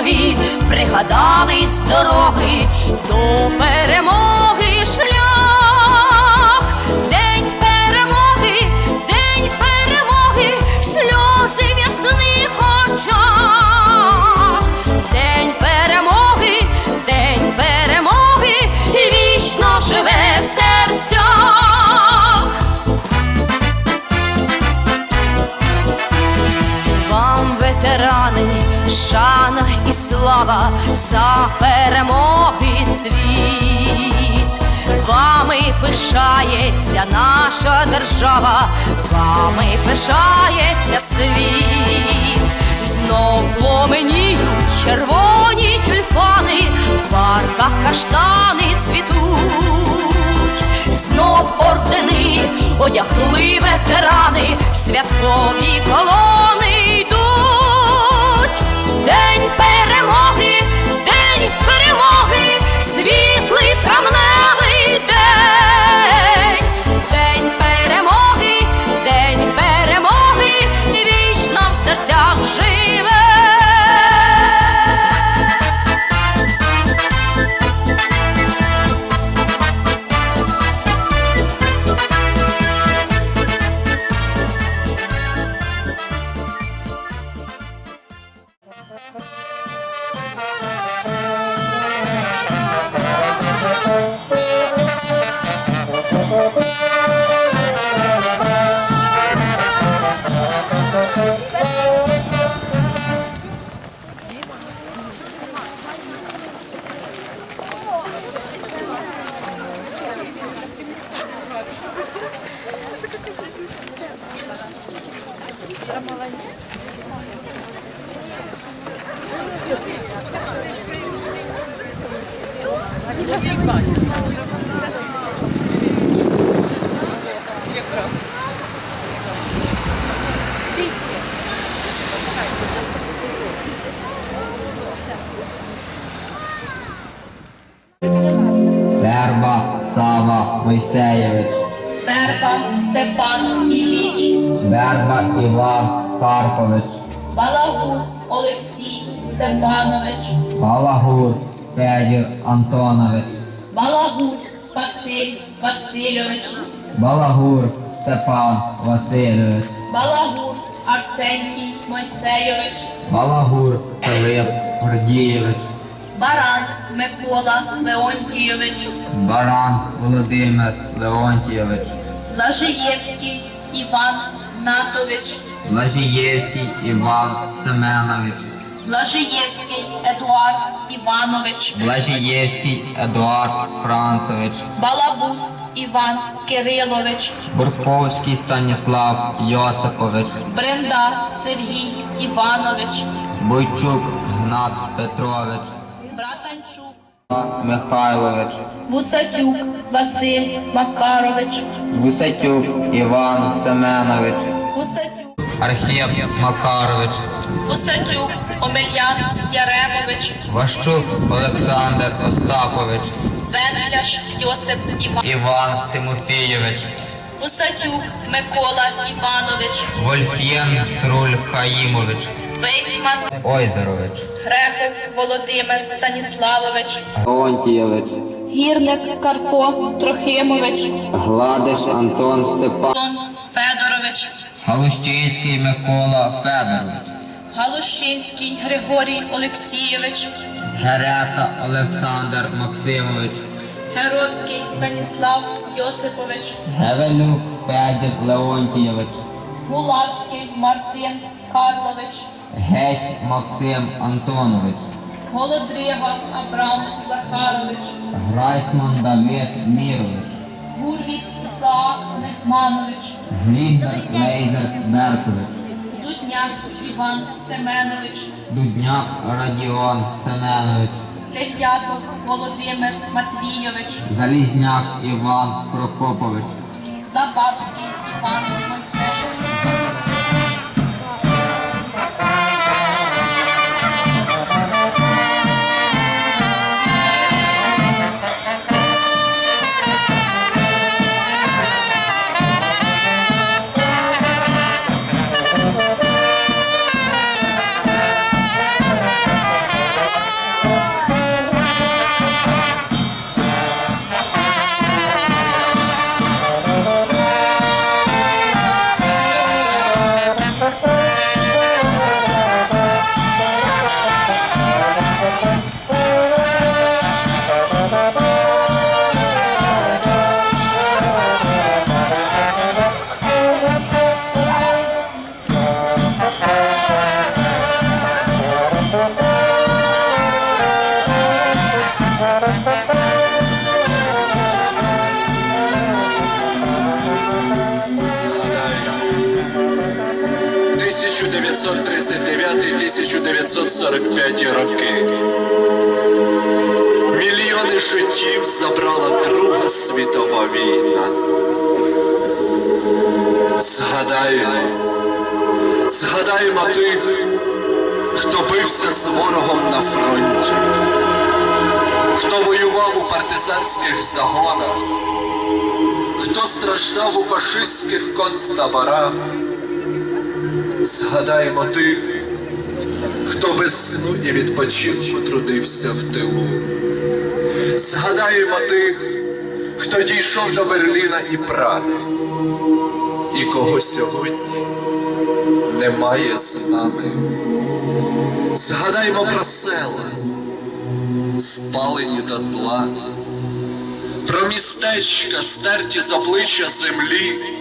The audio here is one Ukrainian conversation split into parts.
фронтові з дороги. До перемоги слава за перемоги цвіт. Вами пишається наша держава, вами пишається світ. Знов пломеніють червоні тюльпани, в парках каштани цвітуть. Знов ордени одягли ветерани, святкові колони. День перемоги, день перемоги, світлий Мойсеєвич, Верба Степан Ілліч, Верба Іван Карпович, Балагур Олексій Степанович, Балагур Федір Антонович, Балагур Василь Васильович, Балагур Степан Васильович, Балагур Арсентій Мойсейович, Балагур Филип Гордієвич, Баран Микола Леонтійович, Баран Володимир Леонтійович, Блажиєвський Іван Натович, Лажієвський Іван Семенович, Блажиєвський Едуард Іванович, Блажієвський Едуард Францевич, Балабуст Іван Кирилович, Бурковський Станіслав Йосипович, Бренда Сергій Іванович, Бойчук Гнат Петрович, Братанчук, Михайлович, Вусатюк Василь Макарович, Гусатюк Іван Семенович, Вусатюк, Архіп Макарович, Вусатюк Омельян Яремович, Ващук Олександр Остапович, Венеляш Йосип Іван, Іван Тимофійович, Вусатюк Микола Іванович, Вольфєн Сруль Хаїмович, Вейцман Ойзерович, Грехов Володимир Станіславович, Леонтійович, Гірник Карпо Трохимович, Гладиш Антон Степан, Антон Федорович, Галущинський Микола Федорович, Галущинський Григорій Олексійович, Герета Олександр Максимович, Геровський Станіслав Йосипович, Гевелюк Федір Леонтійович, Гулавський Мартин Карлович, Гець Максим Антонович, Голодрига Абрам Захарович, Грайсман Давид Мірович, Гурвіц Ісаак Нехманович, Глібер Лейзер Беркович, Дудняк Іван Семенович, Дудняк Радіон Семенович, Дев'ятов Володимир Матвійович, Залізняк Іван Прокопович. Забавський Іван Мойсейович, 1939-1945 роки. Мільйони життів забрала Друга світова війна. Згадаємо, згадаємо тих, хто бився з ворогом на фронті, хто воював у партизанських загонах, хто страждав у фашистських концтаборах. Згадаємо тих, хто без сну і відпочинку трудився в тилу. Згадаємо тих, хто дійшов до Берліна і Праги, і кого сьогодні немає з нами. Згадаємо про села, спалені дотла, про містечка, стерті з обличчя землі.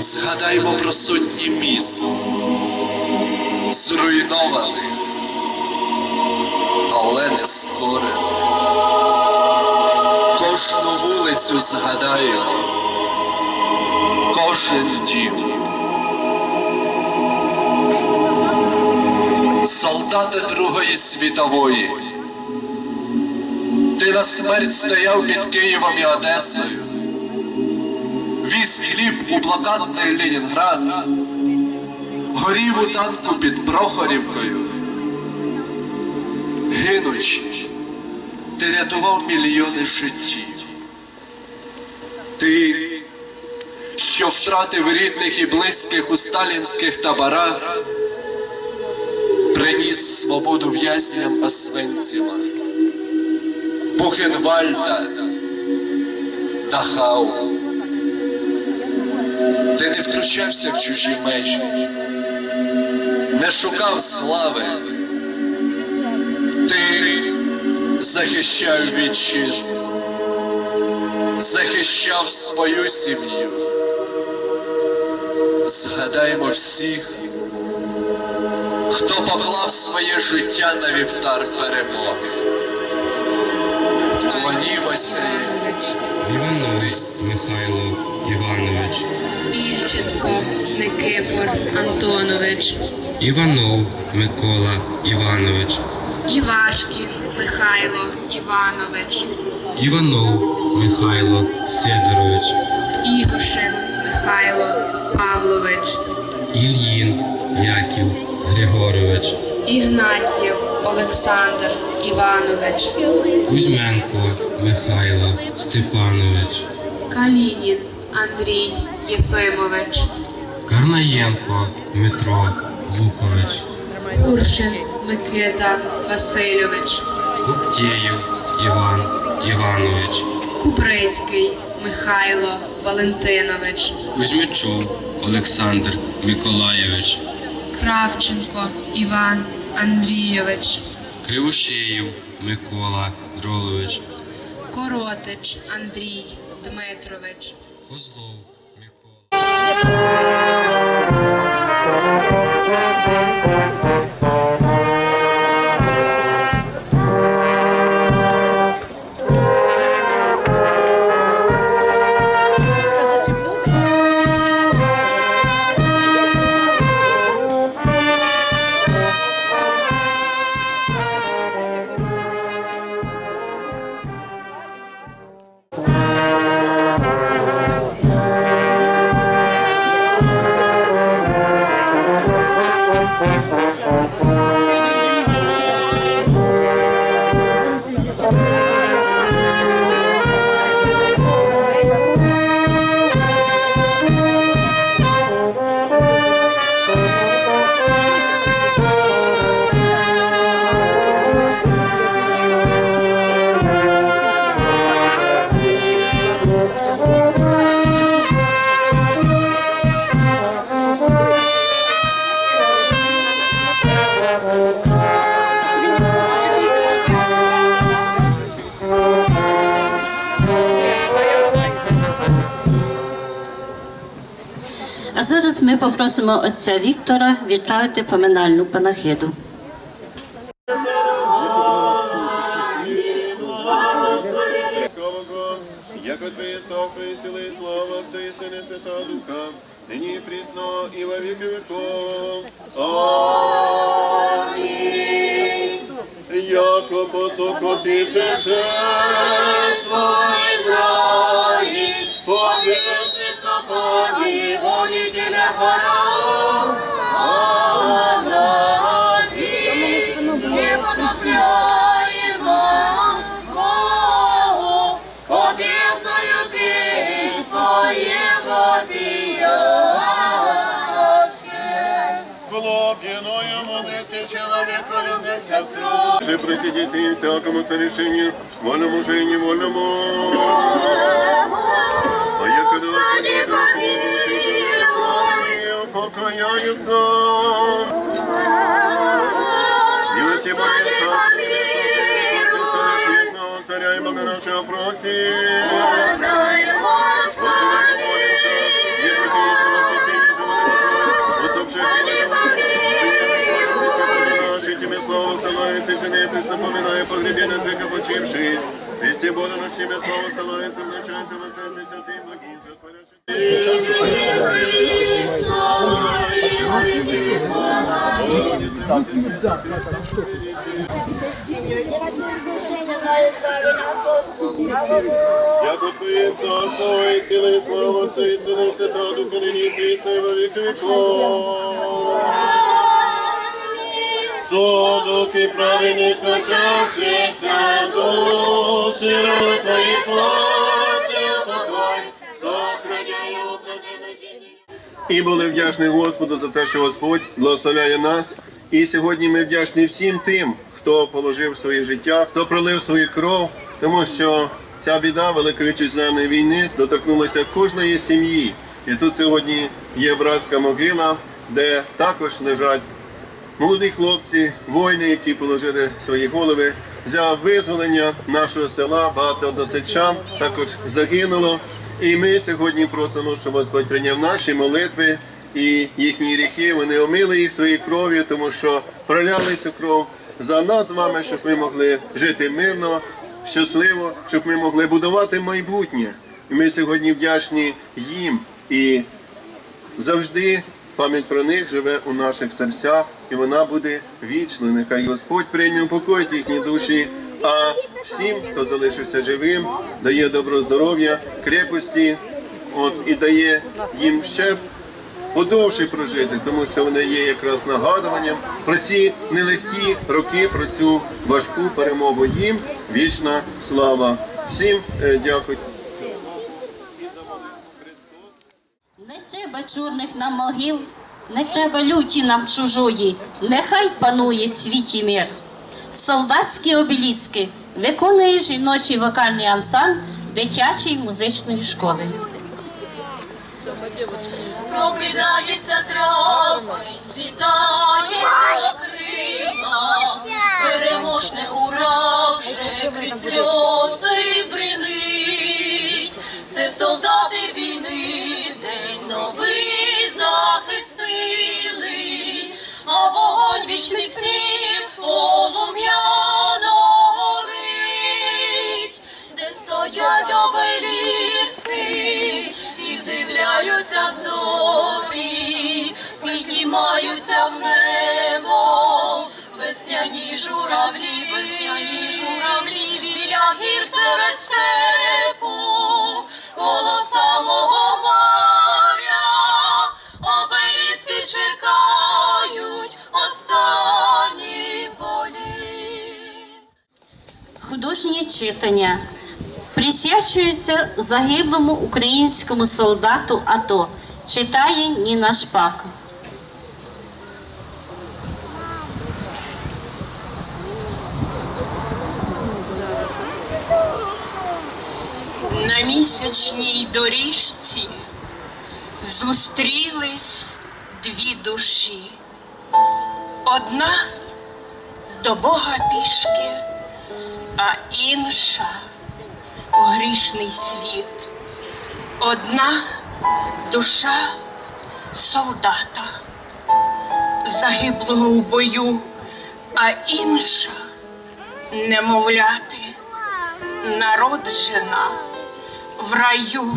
Згадаймо про сотні міст, зруйнованих, але не скорених. Кожну вулицю згадаємо, кожен дім. Солдати Другої світової. Ти на смерть стояв під Києвом і Одесою віз хліб у блокадний Ленінград, горів у танку під Прохорівкою. Гинучи, ти рятував мільйони життів. Ти, що втратив рідних і близьких у сталінських таборах, приніс свободу в'язням Освенціма, Бухенвальда, Дахау. Ти не втручався в чужі межі, не шукав слави. Ти захищав вітчизну, захищав свою сім'ю. Згадаймо всіх, хто поклав своє життя на вівтар перемоги. Вклонімося. Іванович Михайло Іванович, Ільченко Никифор Антонович, Іванов Микола Іванович, Івашків Михайло Іванович, Іванов Михайло Сидорович, Ігошин Михайло Павлович, Ільїн Яків Григорович, Ігнатів Олександр Іванович, Кузьменко Михайло Степанович, Калінін Андрій Єфимович, Карнаєнко Дмитро Лукович, Куршин Микита Васильович, Куптєєв Іван Іванович, Куприцький Михайло Валентинович, Кузьмичов Олександр Миколаєвич, Кравченко Іван Андрійович, Кривошеєв Микола Дролович, Коротич Андрій Дмитрович. Козлов Микола. Зараз ми попросимо отця Віктора відправити поминальну панахиду. Яко Твоє слава і сили, слава Отця і Сина і Свята Духа, нині і прісно і во віки віков. Амінь. Яко посоко пишеш, свой Израиль, победный стопами, Же протидите всякому совершению, вольному же и невольному. А яко Господи помилуй, покаяются. Милости Божьей, Славного царя и Бога нашего просим. Наши тебе славу ссылается, жене напоминая погребение твоих почивших. Вести Бога над тебе славу ссылается, внушается, внушается, святым благим, же Яко Твоє царство і сили, слава Отця і і Свята Духа, нині і прісно, і во віки віков. Содуки праведних начавшися, душі род Твої славці, І були вдячні Господу за те, що Господь благословляє нас. І сьогодні ми вдячні всім тим, хто положив своє життя, хто пролив свою кров, тому що ця біда Великої вітчизняної війни доторкнулася кожної сім'ї. І тут сьогодні є братська могила, де також лежать молоді хлопці, воїни, які положили свої голови за визволення нашого села. Багато односельчан також загинуло. І ми сьогодні просимо, щоб Господь прийняв наші молитви і їхні гріхи. Вони омили їх своєю кров'ю, тому що проляли цю кров за нас з вами, щоб ми могли жити мирно, щасливо, щоб ми могли будувати майбутнє. І ми сьогодні вдячні їм і завжди пам'ять про них живе у наших серцях, і вона буде вічною. Нехай Господь прийме упокоїть їхні душі, а всім, хто залишився живим, дає добро здоров'я, крепості, от і дає їм ще подовше прожити, тому що вони є якраз нагадуванням про ці нелегкі роки, про цю важку перемогу. Їм вічна слава. Всім е, дякую. Не треба чорних нам могил, не треба люті нам чужої, нехай панує світі мир. Солдатські обеліски. Виконує жіночий вокальний ансамбль дитячої музичної школи. Прокидається трава, світає окрима, переможне ура вже крізь сльози журавлі, весняні журавлі, біля гір серед степу, коло самого моря, обеліски чекають останні полі. Художнє читання присвячується загиблому українському солдату АТО. Читає Ніна Шпак. На місячній доріжці зустрілись дві душі. Одна до Бога пішки, а інша в грішний світ. Одна душа солдата, загиблого у бою, а інша немовляти, народжена в раю.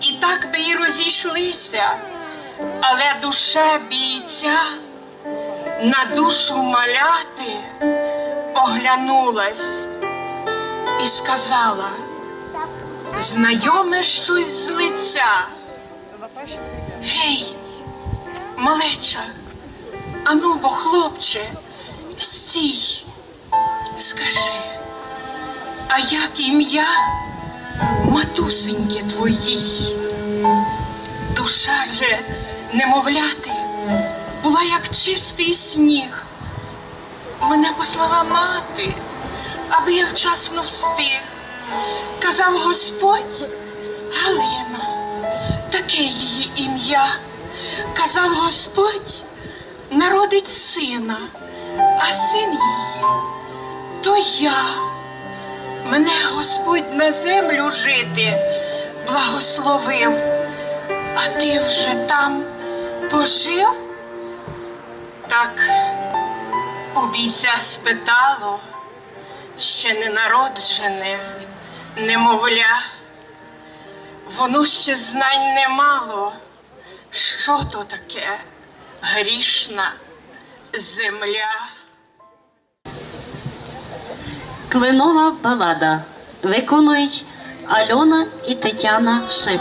І так би і розійшлися, але душа бійця на душу маляти оглянулась і сказала, знайоме щось з лиця. Гей, малеча, ану бо, хлопче, стій, скажи, а як ім'я матусеньки твоїй? Душа же немовляти була як чистий сніг. Мене послала мати, аби я вчасно встиг. Казав Господь Галина, таке її ім'я. Казав Господь, народить сина, а син її то я. Мене Господь на землю жити благословив, а ти вже там пожив? Так у бійця спитало, ще не народжене, немовля. Воно ще знань не мало, що то таке грішна земля. Клинова балада. Виконують Альона і Тетяна Шип.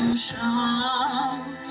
А душа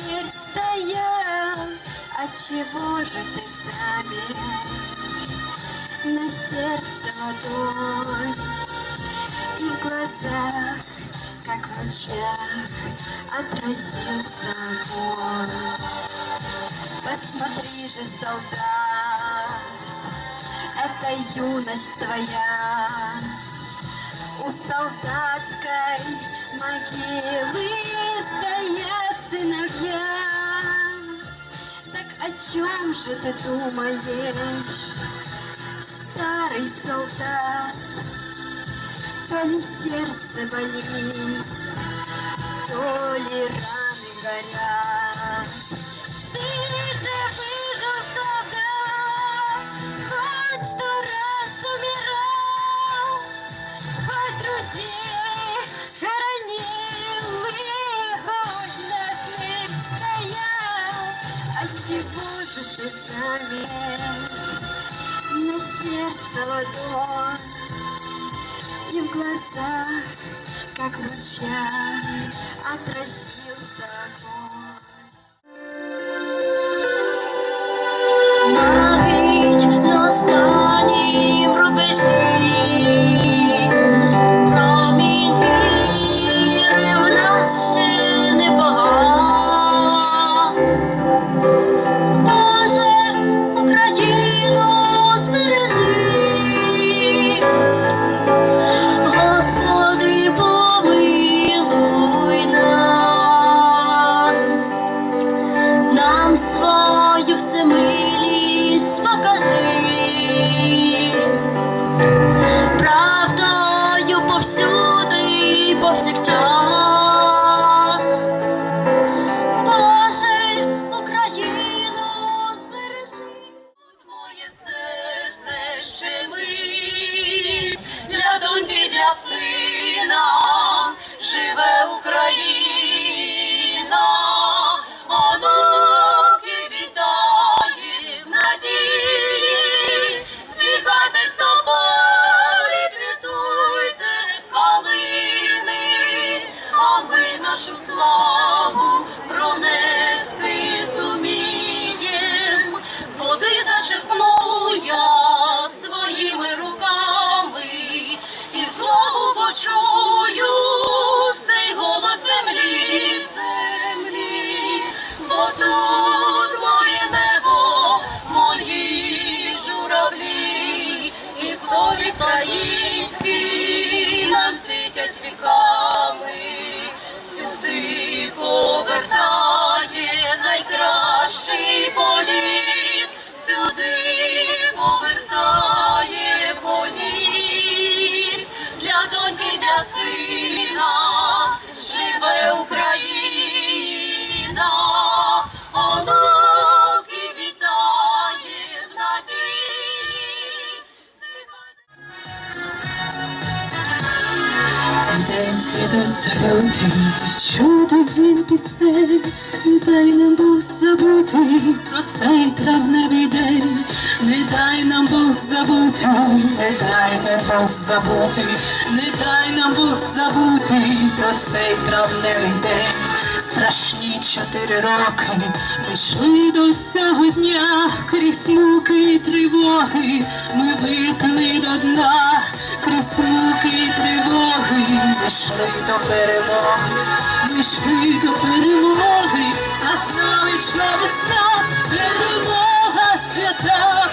смерть стоял. Отчего же ты замер на сердце ладонь и в глазах, как в ручьях, отразился огонь? Посмотри же, солдат, это юность твоя. У солдатской могилы стоят сыновья. Так о чем же ты думаешь, старый солдат? То ли сердце болит, то ли раны горят. часами На сердце ладонь И в глазах, как луча Отразить чути дзвін пісень, дай нам Бог забути про цей травневий день, не дай нам Бог забути, не дай нам Бог забути, не дай нам Бог забути про цей травневий день. Страшні чотири роки ми йшли до цього дня, крізь муки і тривоги, ми випили до дна, крізь муки і тривоги, йшли до перемоги, ми йшли до перемоги, а з нами весна, перемога, свята